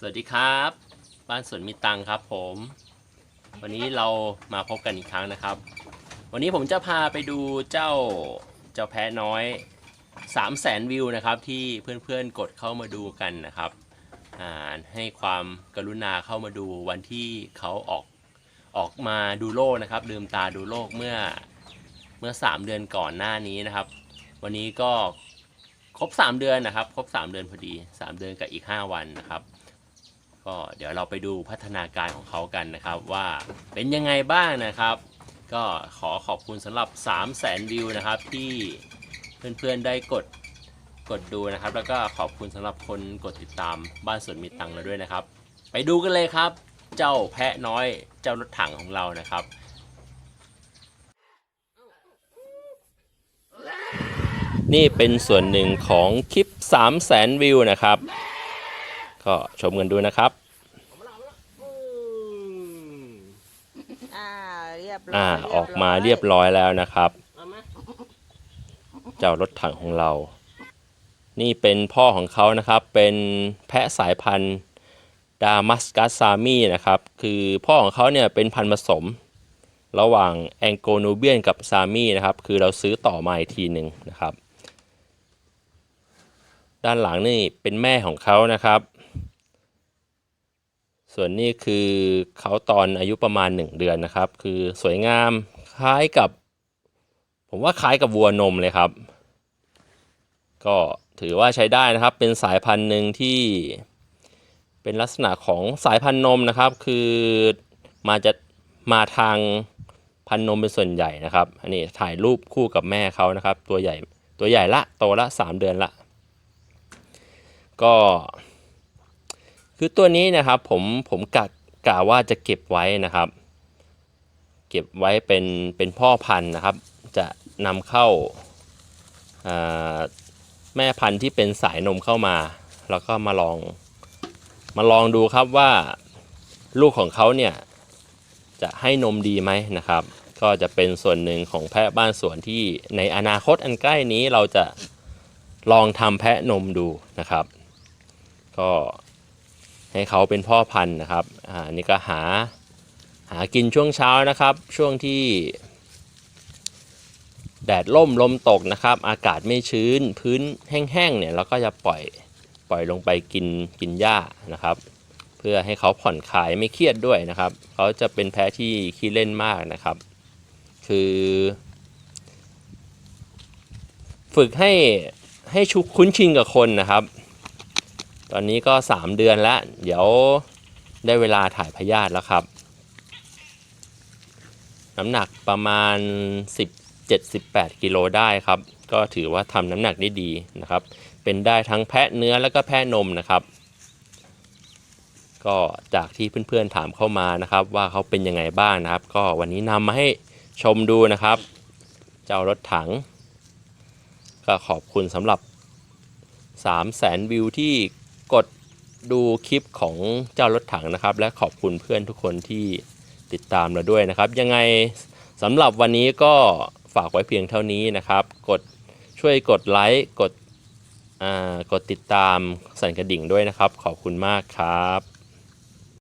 สวัสดีครับ บ้านสวนมีตังครับผม วันนี้เรามาพบกันอีกครั้งนะครับ วันนี้ผมจะพาไปดูเจ้าเจ้าแพะน้อย3 0 0แสนวิวนะครับ ที่เพื่อนๆกดเข้ามาดูกันนะครับให้ความกรุณาเข้ามาดูวันที่เขาออกออกมาดูโลกนะครับลืมตาดูโลกเมื่อเมื่อ 3 เดือนก่อนหน้านี้นะครับ วันนี้ก็ครบ 3 เดือนนะครับ ครบ 3 เดือนพอดี 3 เดือนกับอีก 5 วันนะครับ ก็เดี๋ยวเราไปดูพัฒนาการของเขากันนะครับว่าเป็นยังไงบ้างนะครับ ก็ขอขอบคุณสำหรับ 3 0 0แสนวิวนะครับที่เพื่อนๆได้กดกดดูนะครับ แล้วก็ขอบคุณสำหรับคนกดติดตามบ้านสวนมีตังค์เราด้วยนะครับ ไปดูกันเลยครับ เจ้าแพะน้อยเจ้ารถถังของเรานะครับนี่เป็นส่วนหนึ่งของคลิป 3 0 0แสนวิวนะครับ ก็ชมกันดูนะครับอ่าเรียบร้อยอ่าออกมาเรียบร้อยแล้วนะครับเอามาเจ้ารถถังของเรา นี่เป็นพ่อของเขานะครับ เป็นแพะสายพันธุ์ดามัสกัสซามีนะครับ คือพ่อของเขาเนี่ยเป็นพันธุ์ผสม ระหว่างแองโกนูเบียนกับซามีนะครับ คือเราซื้อต่อมาอีกทีหนึ่งนะครับ ด้านหลังนี่เป็นแม่ของเขานะครับ ส่วนนี้คือเขาตอนอายุประมาณ 1 เดือนนะครับ คือสวยงามคล้ายกับ ผมว่าคล้ายกับวัวนมเลยครับ ก็ถือว่าใช้ได้นะครับ เป็นสายพันธุ์หนึ่งที่เป็นลักษณะของสายพันธุ์นมนะครับ คือมาจะมาทางพันธุ์นมเป็นส่วนใหญ่นะครับ อันนี้ถ่ายรูปคู่กับแม่เขานะครับ ตัวใหญ่ตัวใหญ่ละโตละ 3 เดือนละ ก็ คือตัวนี้นะครับผมผมกะกะว่าจะเก็บไว้นะครับ เก็บไว้เป็นเป็นพ่อพันธุ์นะครับ จะนำเข้าแม่พันธุ์ที่เป็นสายนมเข้ามา แล้วก็มาลองมาลองดูครับว่าลูกของเขาเนี่ยจะให้นมดีไหมนะครับ ก็จะเป็นส่วนหนึ่งของแพะบ้านสวนที่ในอนาคตอันใกล้นี้เราจะลองทำแพะนมดูนะครับ ก็ ให้เขาเป็นพ่อพันธุ์นะครับอ่าอันนี่ก็หาหากินช่วงเช้านะครับ ช่วงที่ แดดล่มลมตกนะครับ อากาศไม่ชื้นพื้นแห้งๆเนี่ยเราก็จะปล่อยปล่อยลงไปกินกินหญ้านะครับ เพื่อให้เขาผ่อนคลายไม่เครียดด้วยนะครับ เขาจะเป็นแพ้ที่ขี้เล่นมากนะครับ คือ ฝึกให้ให้ชุคุ้นชินกับคนนะครับ ตอนนี้ก็ 3 เดือนแล้ว เดี๋ยวได้เวลาถ่ายพยาธิแล้วครับ น้ำหนักประมาณ 17-18กิโลได้ครับ ก็ถือว่าทำน้ำหนักได้ดีนะครับ เป็นได้ทั้งแพะเนื้อแล้วก็แพะนมนะครับ ก็จากที่เพื่อนๆถามเข้ามานะครับ ว่าเขาเป็นยังไงบ้างนะครับ ก็วันนี้นำมาให้ชมดูนะครับ เจ้ารถถัง ก็ขอบคุณสำหรับ3 0 0แสนวิวที่ กดดูคลิปของเจ้ารถถังนะครับ และขอบคุณเพื่อนทุกคนที่ติดตามเราด้วยนะครับ ยังไงสำหรับวันนี้ก็ฝากไว้เพียงเท่านี้นะครับ กดช่วยกดไลค์กดอ่ากดติดตามสั่นกระดิ่งด้วยนะครับ ขอบคุณมากครับ